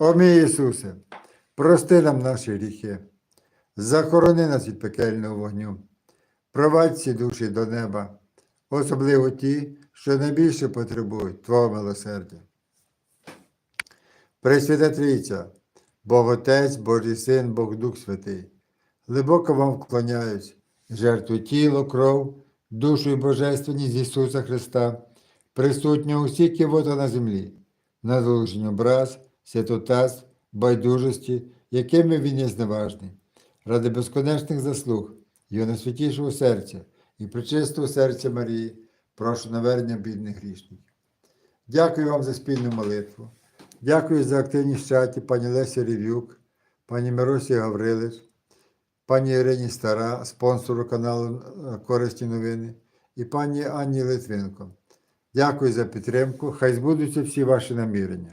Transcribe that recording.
О мій Ісусе, прости нам наші гріхи, захорони нас від пекельного вогню, провадь всі душі до неба, особливо ті, що найбільше потребують Твого милосердя. Пресвята Трійця, Бог Отець, Божий Син, Бог Дух Святий, глибоко вам вклоняюсь, жертву тіло, кров, душу і божественність Ісуса Христа, присутнього усі кивота на землі, надолужень образ, святотатств, байдужості, якими він є зневажний, ради безконечних заслуг його найсвятішого серця і причистого серця Марії, прошу навернення бідних грішників. Дякую вам за спільну молитву. Дякую за активність в чаті пані Лесі Рев'юк, пані Миросі Гаврилич, пані Ірині Стара, спонсору каналу Корисні новини, і пані Анні Литвинко. Дякую за підтримку. Хай збудуться всі ваші намірення.